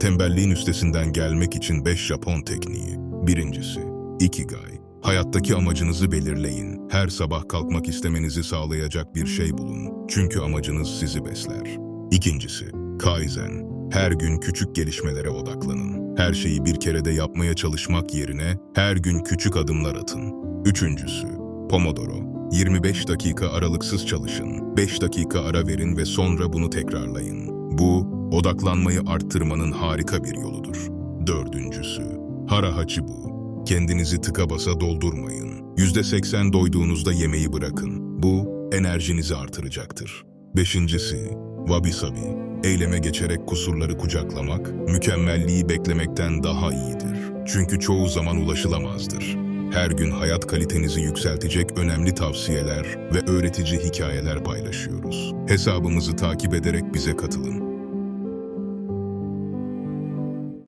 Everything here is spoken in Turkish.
Tembelliğin üstesinden gelmek için 5 Japon tekniği. Birincisi, Ikigai. Hayattaki amacınızı belirleyin. Her sabah kalkmak istemenizi sağlayacak bir şey bulun. Çünkü amacınız sizi besler. İkincisi, Kaizen. Her gün küçük gelişmelere odaklanın. Her şeyi bir kerede yapmaya çalışmak yerine her gün küçük adımlar atın. Üçüncüsü, Pomodoro. 25 dakika aralıksız çalışın. 5 dakika ara verin ve sonra bunu tekrarlayın. Bu, odaklanmayı arttırmanın harika bir yoludur. Dördüncüsü, Harahachibu. Kendinizi tıka basa doldurmayın. %80 doyduğunuzda yemeği bırakın. Bu, enerjinizi artıracaktır. Beşincisi, Wabi Sabi. Eyleme geçerek kusurları kucaklamak, mükemmelliği beklemekten daha iyidir. Çünkü çoğu zaman ulaşılamazdır. Her gün hayat kalitenizi yükseltecek önemli tavsiyeler ve öğretici hikayeler paylaşıyoruz. Hesabımızı takip ederek bize katılın.